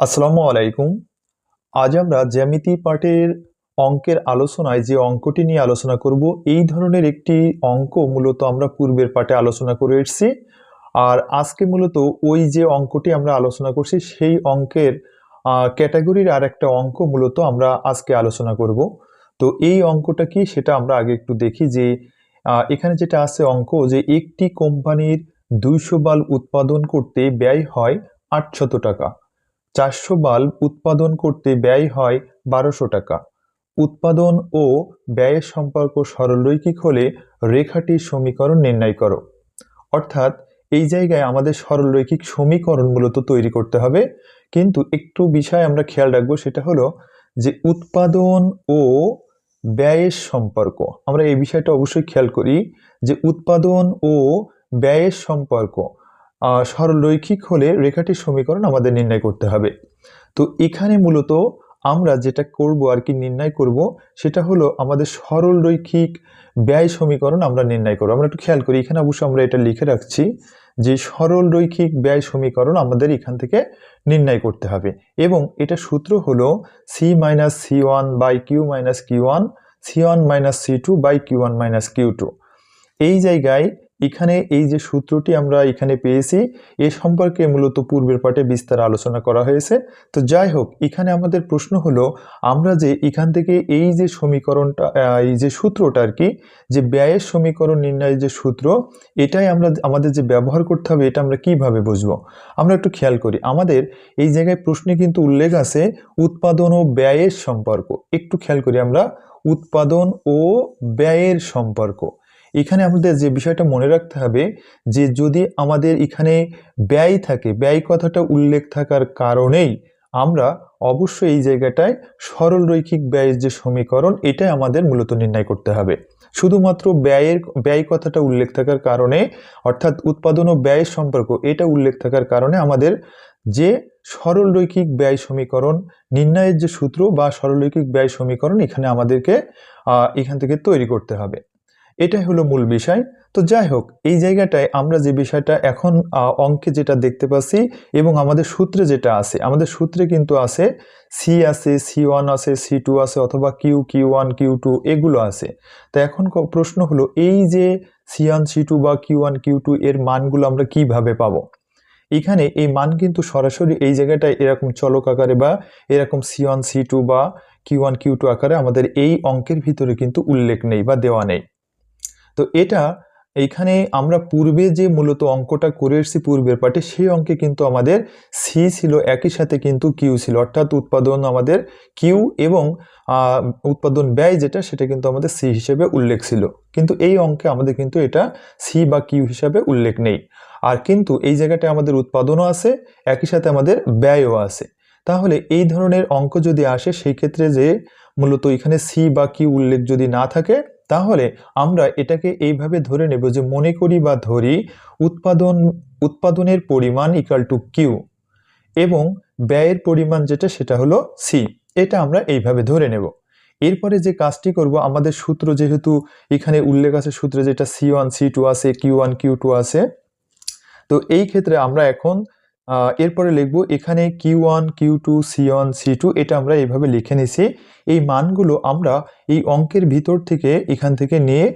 আসসালামু আলাইকুম। আজ আমরা জ্যামিতি পাঠের অঙ্কের আলোচনায় যে অঙ্কটি নিয়ে আলোচনা করব, এই ধরনের একটি অঙ্ক মূলত আমরা পূর্বের পাঠে আলোচনা করে এসেছি। আর আজকে মূলত ওই যে অঙ্কটি আমরা আলোচনা করছি, সেই অঙ্কের ক্যাটাগরির আর একটা অঙ্ক মূলত আমরা আজকে আলোচনা করব। তো এই অঙ্কটা কি সেটা আমরা আগে একটু দেখি যে এখানে যেটা আছে অঙ্ক যে একটি কোম্পানির দুইশো বাল উৎপাদন করতে ব্যয় হয় আটশত টাকা। চারশো বাল্ব উৎপাদন করতে ব্যয় হয় বারোশো টাকা। উৎপাদন ও ব্যয়ের সম্পর্ক সরলরৈখিক হলে রেখাটির সমীকরণ নির্ণয় করো। অর্থাৎ এই জায়গায় আমাদের সরলরৈখিক সমীকরণ মূলত তৈরি করতে হবে। কিন্তু একটু বিষয় আমরা খেয়াল রাখব, সেটা হলো যে উৎপাদন ও ব্যয়ের সম্পর্ক। আমরা এই বিষয়টা অবশ্যই খেয়াল করি যে উৎপাদন ও ব্যয়ের সম্পর্ক সরলরৈখিক হলে রেখাটির সমীকরণ আমাদের নির্ণয় করতে হবে। তো এখানে মূলত আমরা যেটা করব আর কি নির্ণয় করব, সেটা হলো আমাদের সরলরৈখিক ব্যয় সমীকরণ আমরা নির্ণয় করব। আমরা একটু খেয়াল করি, এখানে অবশ্য আমরা এটা লিখে রাখছি যে সরলরৈখিক ব্যয় সমীকরণ আমাদের এখান থেকে নির্ণয় করতে হবে। এবং এটা সূত্র হলো C minus C one by Q minus Q one C one minus C two by Q one minus Q two এই জায়গায় এখানে এই যে সূত্রটি আমরা এখানে পেয়েছি, এ সম্পর্কে মূলত পূর্বের পাঠে বিস্তার আলোচনা করা হয়েছে। তো যাই হোক, এখানে আমাদের প্রশ্ন হলো, আমরা যে এখান থেকে এই যে সমীকরণটা এই যে সূত্রটা আর কি, যে ব্যয়ের সমীকরণ নির্ণয়ের যে সূত্র, এটাই আমরা আমাদের যে ব্যবহার করতে হবে, এটা আমরা কীভাবে বুঝব? আমরা একটু খেয়াল করি, আমাদের এই জায়গায় প্রশ্নে কিন্তু উল্লেখ আছে, উৎপাদন ও ব্যয়ের সম্পর্ক। একটু খেয়াল করি আমরা, উৎপাদন ও ব্যয়ের সম্পর্ক। এখানে আমাদের যে বিষয়টা মনে রাখতে হবে যে যদি আমাদের এখানে ব্যয় থাকে, ব্যয় কথাটা উল্লেখ থাকার কারণেই আমরা অবশ্যই এই জায়গাটায় সরলরৈখিক ব্যয়ের যে সমীকরণ, এটাই আমাদের মূলত নির্ণয় করতে হবে। শুধুমাত্র ব্যয়ের, ব্যয় কথাটা উল্লেখ থাকার কারণে, অর্থাৎ উৎপাদন ও ব্যয়ের সম্পর্ক, এটা উল্লেখ থাকার কারণে আমাদের যে সরলরৈখিক ব্যয় সমীকরণ, নির্ণয়ের যে সূত্র বা সরলরৈখিক ব্যয় সমীকরণ, এখানে আমাদেরকে এখান থেকে তৈরি করতে হবে। এটাই হলো মূল বিষয়। তো যাই হোক, এই জায়গাটায় আমরা যে বিষয়টা এখন অঙ্কে যেটা দেখতে পাচ্ছি এবং আমাদের সূত্রে যেটা আছে, আমাদের সূত্রে কিন্তু আছে সি আছে সি ওয়ান আছে সি টু আছে অথবা Q Q one Q two এগুলো আছে। তো এখন প্রশ্ন হলো, এই যে সি ওয়ান সি টু বা কিউ ওয়ান কিউ টু এর মানগুলো আমরা কীভাবে পাবো? এখানে এই মান কিন্তু সরাসরি এই জায়গাটায় এরকম চলক আকারে বা এরকম সি ওয়ান সি টু বা কিউ ওয়ান কিউ টু আকারে আমাদের এই অঙ্কের ভিতরে কিন্তু উল্লেখ নেই বা দেওয়া নেই। তো এটা এইখানে আমরা পূর্বে যে মূলত অঙ্কটা করে এসেছি পূর্বের পাটে সেই অঙ্কে কিন্তু আমাদের সি ছিল, একই সাথে কিন্তু কিউ ছিল। অর্থাৎ উৎপাদন আমাদের কিউ এবং উৎপাদন ব্যয় যেটা, সেটা কিন্তু আমাদের সি হিসেবে উল্লেখ ছিল। কিন্তু এই অঙ্কে আমাদের কিন্তু এটা সি বা কিউ হিসাবে উল্লেখ নেই। আর কিন্তু এই জায়গাটায় আমাদের উৎপাদনও আছে, একই সাথে আমাদের ব্যয়ও আছে। তাহলে এই ধরনের অঙ্ক যদি আসে, সেই ক্ষেত্রে যে মূলত এখানে সি বা কিউ উল্লেখ যদি না থাকে তাহলে আমরা এটাকে এইভাবে ধরে নেব যে মনে করি বা ধরি উৎপাদন, উৎপাদনের পরিমাণ ইকাল টু কিউ এবং ব্যয়ের পরিমাণ যেটা সেটা হলো সি এটা আমরা এইভাবে ধরে নেব। এরপরে যে কাজটি করব, আমাদের সূত্র যেহেতু এখানে উল্লেখ আছে, সূত্রে যেটা সি ওয়ান সি টু আছে কিউ ওয়ান কিউ টু আছে, তো এই ক্ষেত্রে আমরা এখন এরপরে লিখব এখানে Q one Q two C one C two এটা আমরা এইভাবে লিখে নিছি। এই মানগুলো আমরা এই অঙ্কের ভিতর থেকে এখান থেকে নিয়ে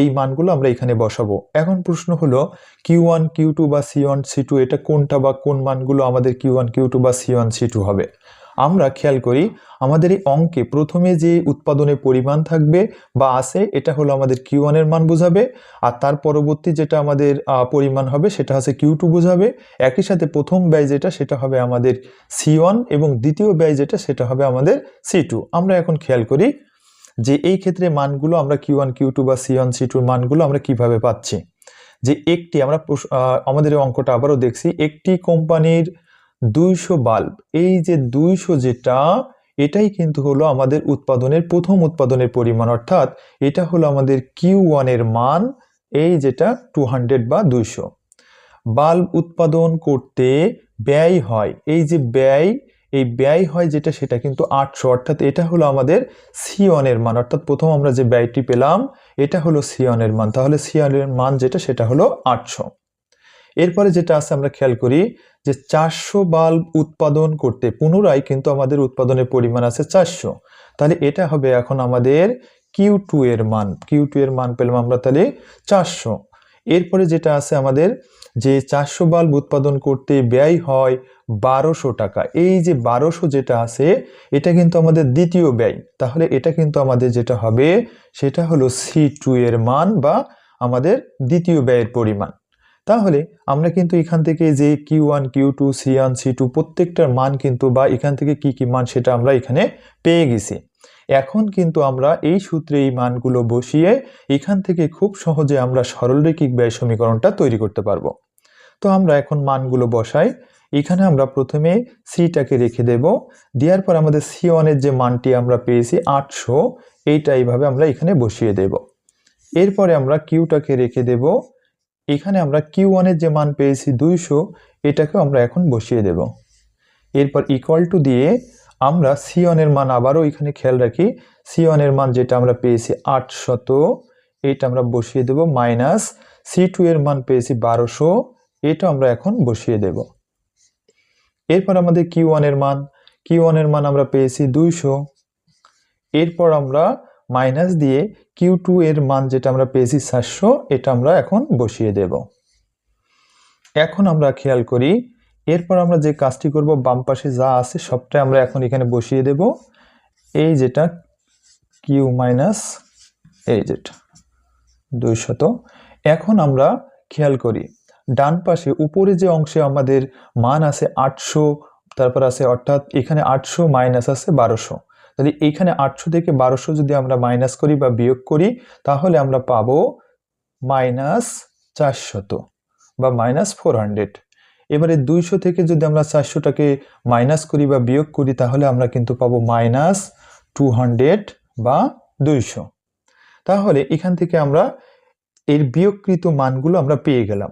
এই মানগুলো আমরা এখানে বসাবো। এখন প্রশ্ন হলো কিউ ওয়ান কিউ টু বা সি ওয়ান সি টু এটা কোনটা বা কোন মানগুলো আমাদের কিউ ওয়ান কিউ টু বা সি ওয়ান সি টু হবে? আমরা খেয়াল করি আমাদের এই অঙ্কে প্রথমে যে উৎপাদনের পরিমাণ থাকবে বা আছে, এটা হলো আমাদের কিউ ওয়ানের মান বোঝাবে, আর তার পরবর্তী যেটা আমাদের পরিমাণ হবে সেটা হচ্ছে কিউ টু বোঝাবে। একই সাথে প্রথম ব্যয় যেটা, সেটা হবে আমাদের সি ওয়ান এবং দ্বিতীয় ব্যয় যেটা, সেটা হবে আমাদের সি টু আমরা এখন খেয়াল করি যে এই ক্ষেত্রে মানগুলো আমরা কিউ ওয়ান কিউ টু বা সি ওয়ান সি টুর মানগুলো আমরা কীভাবে পাচ্ছি। যে একটি আমরা আমাদের এই অঙ্কটা আবারও দেখছি, একটি কোম্পানির দুইশো বাল্ব। এই যে দুইশো যেটা, এটাই কিন্তু হলো আমাদের উৎপাদনের প্রথম উৎপাদনের পরিমাণ। অর্থাৎ এটা হলো আমাদের কিউ ওয়ানের মান, এই যেটা টু হান্ড্রেড বা দুইশো। বাল্ব উৎপাদন করতে ব্যয় হয়। এই যে ব্যয়, এই ব্যয় হয় যেটা, সেটা কিন্তু আটশো। অর্থাৎ এটা হলো আমাদের সিওনের মান। অর্থাৎ প্রথম আমরা যে ব্যয়টি পেলাম, এটা হলো সিওনের মান। তাহলে সিওনের মান যেটা, সেটা হলো আটশো। এরপরে যেটা আছে আমরা খেয়াল করি যে চারশো বাল্ব উৎপাদন করতে পুনরায় কিন্তু আমাদের উৎপাদনের পরিমাণ আছে চারশো। তাহলে এটা হবে এখন আমাদের কিউ টু এর মান। কিউ টু এর মান পেলাম আমরা তাহলে চারশো। এরপরে যেটা আছে আমাদের যে চারশো বাল্ব উৎপাদন করতে ব্যয় হয় বারোশো টাকা। এই যে বারোশো যেটা আছে, এটা কিন্তু আমাদের দ্বিতীয় ব্যয়। তাহলে এটা কিন্তু আমাদের যেটা হবে, সেটা হলো সি টু এর মান বা আমাদের দ্বিতীয় ব্যয়ের পরিমাণ। তাহলে আমরা কিন্তু এখান থেকে যে Q one Q two C one C two প্রত্যেকটার মান কিন্তু বা এখান থেকে কি কি মান সেটা আমরা এখানে পেয়ে গেছি। এখন কিন্তু আমরা এই সূত্রে এই মানগুলো বসিয়ে এখান থেকে খুব সহজে আমরা সরলরৈখিক ব্যয় সমীকরণটা তৈরি করতে পারব। তো আমরা এখন মানগুলো বসাই। এখানে আমরা প্রথমে সিটাকে রেখে দেব। দেওয়ার পর আমাদের সি ওয়ানের যে মানটি আমরা পেয়েছি আটশো, এইটা এইভাবে আমরা এখানে বসিয়ে দেব। এরপরে আমরা কিউটাকে রেখে দেব। এখানে আমরা কিউ ওয়ানের যে মান পেয়েছি দুইশো, এটাকেও আমরা এখন বসিয়ে দেব। এরপর ইকুয়াল টু দিয়ে আমরা সি ওয়ানের মান আবারও এখানে খেয়াল রাখি। সি ওয়ানের মান যেটা আমরা পেয়েছি আটশত, এটা আমরা বসিয়ে দেব মাইনাস সি টু এর মান পেয়েছি বারোশো, এটা আমরা এখন বসিয়ে দেব। এরপর আমাদের কিউ ওয়ানের মান। কিউ ওয়ানের মান আমরা পেয়েছি দুইশো। এরপর আমরা মাইনাস দিয়ে কিউ টু এর মান যেটা আমরা পেয়েছি সাতশো, এটা আমরা এখন বসিয়ে দেব। এখন আমরা খেয়াল করি, এরপর আমরা যে কাজটি করব, বাম পাশে যা আছে সবটাই আমরা এখন এখানে বসিয়ে দেব। এই যেটা কিউ মাইনাস এই যেটা দুইশত এখন আমরা খেয়াল করি, ডান পাশে উপরে যে অংশে আমাদের মান আছে আটশো, তারপর আছে অর্থাৎ এখানে আটশো মাইনাস আছে বারোশো। তাহলে এইখানে আটশো থেকে বারোশো যদি আমরা মাইনাস করি বা বিয়োগ করি, তাহলে আমরা পাবো মাইনাস চারশত বা মাইনাস ফোর হান্ড্রেড এবারে দুইশো থেকে যদি আমরা চারশোটাকে মাইনাস করি বা বিয়োগ করি, তাহলে আমরা কিন্তু পাবো মাইনাস টু হান্ড্রেড বা দুইশো। তাহলে এখান থেকে আমরা এর বিয়োগকৃত মানগুলো আমরা পেয়ে গেলাম।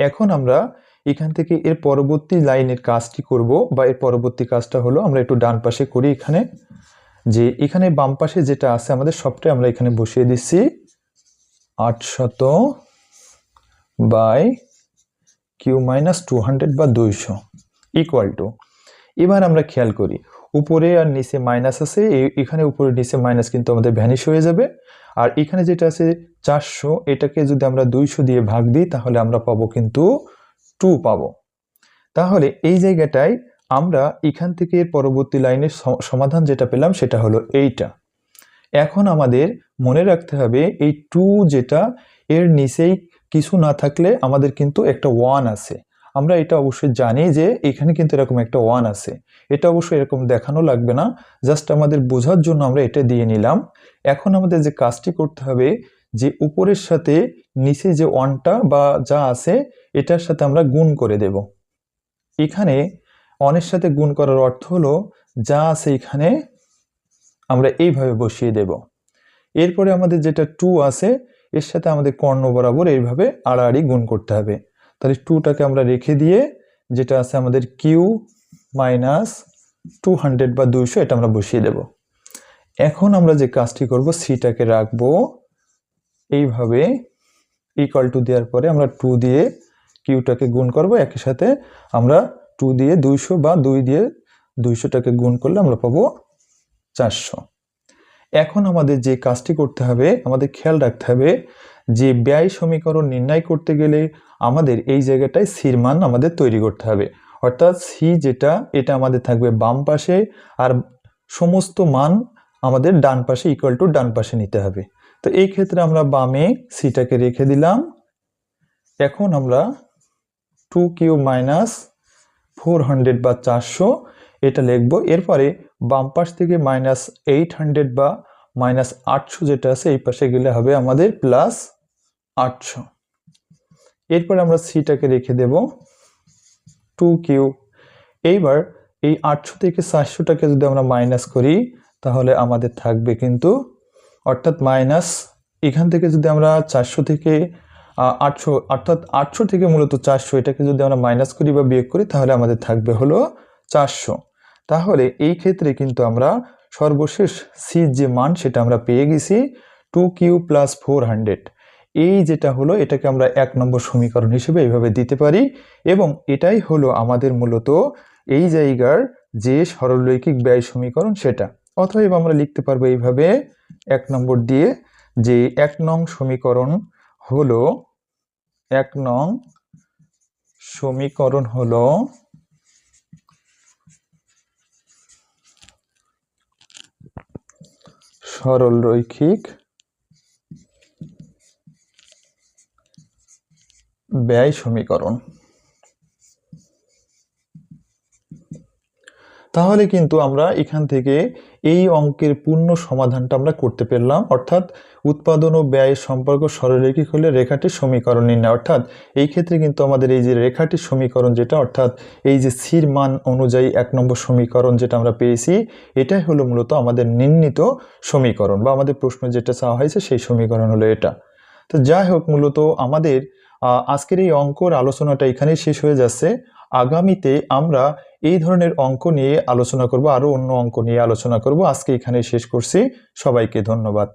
এখন আমরা এখান থেকে এর পরবর্তী লাইনের কাজটি করব বা এর পরবর্তী কাজটা হলো আমরা একটু ডান পাশে করি এখানে। যে এখানে বাম পাশে যেটা আছে আমাদের, সবটাই আমরা এখানে বসিয়ে দিচ্ছি। আটশত by Q minus two hundred বা দুইশো ইকুয়াল টু এবার আমরা খেয়াল করি, উপরে আর নিচে মাইনাস আছে এখানে উপরে নিচে মাইনাস কিন্তু আমাদের ভ্যানিশ হয়ে যাবে। আর এখানে যেটা আছে, চারশো, এটাকে যদি আমরা দুইশো দিয়ে ভাগ দিই, তাহলে আমরা পাবো কিন্তু টু পাবো। তাহলে এই জায়গাটায় আমরা এখান থেকে এর পরবর্তী লাইনের সমাধান যেটা পেলাম সেটা হলো এইটা। এখন আমাদের মনে রাখতে হবে এই টু যেটা, এর নিচেই কিছু না থাকলে আমাদের কিন্তু একটা ওয়ান আছে। আমরা এটা অবশ্যই জানি যে এখানে কিন্তু এরকম একটা ওয়ান আছে। এটা অবশ্যই এরকম দেখানো লাগবে না, জাস্ট আমাদের বোঝার জন্য আমরা এটা দিয়ে নিলাম। এখন আমাদের যে কাজটি করতে হবে যে উপরের সাথে নিচে যে ওয়ানটা বা যা আছে, এটার সাথে আমরা গুণ করে দেব। এখানে অনের সাথে গুণ করার অর্থ হলো, যা আছে এখানে আমরা এইভাবে বসিয়ে দেব। এরপরে আমাদের যেটা টু আছে, এর সাথে আমাদের কর্ণ বরাবর এইভাবে আড়াআড়ি গুণ করতে হবে। তাহলে টুটাকে আমরা রেখে দিয়ে যেটা আছে আমাদের কিউ মাইনাস টু হান্ড্রেড বা দুইশো, এটা আমরা বসিয়ে দেব। এখন আমরা যে কাজটি করব সিটাকে রাখব। এইভাবে ইকুয়াল টু দেওয়ার পরে আমরা টু দিয়ে কিউটাকে গুণ করব। একই সাথে আমরা টু দিয়ে দুইশো বা দুই দিয়ে দুইশোটাকে গুণ করলে আমরা পাবো চারশো। এখন আমাদের যে কাজটি করতে হবে, আমাদের খেয়াল রাখতে হবে যে ব্যয় সমীকরণ নির্ণয় করতে গেলে আমাদের এই জায়গাটায় সির মান আমাদের তৈরি করতে হবে। অর্থাৎ সি যেটা, এটা আমাদের থাকবে বাম পাশে আর সমস্ত মান আমাদের ডান পাশে ইকুয়াল টু ডান পাশে নিতে হবে। তো এই ক্ষেত্রে আমরা বামে সিটাকে রেখে দিলাম। এখন আমরা two Q minus four hundred বা চারশো, এটা লিখব। এরপরে বাম পাশ থেকে মাইনাস এইট হান্ড্রেড বা মাইনাস আটশো যেটা আছে, এই পাশে গেলে হবে আমাদের প্লাস আটশো। এরপর আমরা সিটাকে রেখে দেব টু কিউ এইবার এই আটশো থেকে চারশোটাকে যদি আমরা মাইনাস করি, তাহলে আমাদের থাকবে কিন্তু, অর্থাৎ মাইনাস এখান থেকে যদি আমরা চারশো থেকে আটশো, অর্থাৎ আটশো থেকে মূলত চারশো, এটাকে যদি আমরা মাইনাস করি বা বিয়োগ করি, তাহলে আমাদের থাকবে হলো চারশো। তাহলে এই ক্ষেত্রে কিন্তু আমরা সর্বশেষ সি যে মান, সেটা আমরা পেয়ে গেছি two Q plus four hundred এই যেটা হলো, এটাকে আমরা এক নম্বর সমীকরণ হিসেবে এইভাবে দিতে পারি এবং এটাই হলো আমাদের মূলত এই জায়গার যে সরলরৈখিক ব্যয় সমীকরণ, সেটা। অতএব আমরা লিখতে পারব এইভাবে এক নম্বর দিয়ে যে এক নং সমীকরণ হলো এক নং সমীকরণ হলো সরল রৈখিক ব্যয় সমীকরণ। তাহলে কিন্তু আমরা এখান থেকে এই অঙ্কের পূর্ণ সমাধানটা আমরা করতে পারলাম, অর্থাৎ উৎপাদন ও ব্যয়ের সম্পর্ক সরলরেখিক হলে রেখাটির সমীকরণ নির্ণয়। অর্থাৎ এই ক্ষেত্রে কিন্তু আমাদের এই যে রেখাটির সমীকরণ যেটা, অর্থাৎ এই যে সির মান অনুযায়ী এক নম্বর সমীকরণ যেটা আমরা পেয়েছি, এটাই হলো মূলত আমাদের নির্ণীত সমীকরণ বা আমাদের প্রশ্ন যেটা চাওয়া হয়েছে সেই সমীকরণ হলো এটা। তো যাই হোক, মূলত আমাদের আজকের এই অঙ্কর আলোচনাটা এখানেই শেষ হয়ে যাচ্ছে। আগামীতে আমরা এই ধরনের অঙ্ক নিয়ে আলোচনা করব, আরও অন্য অঙ্ক নিয়ে আলোচনা করব। আজকে এখানেই শেষ করছি। সবাইকে ধন্যবাদ।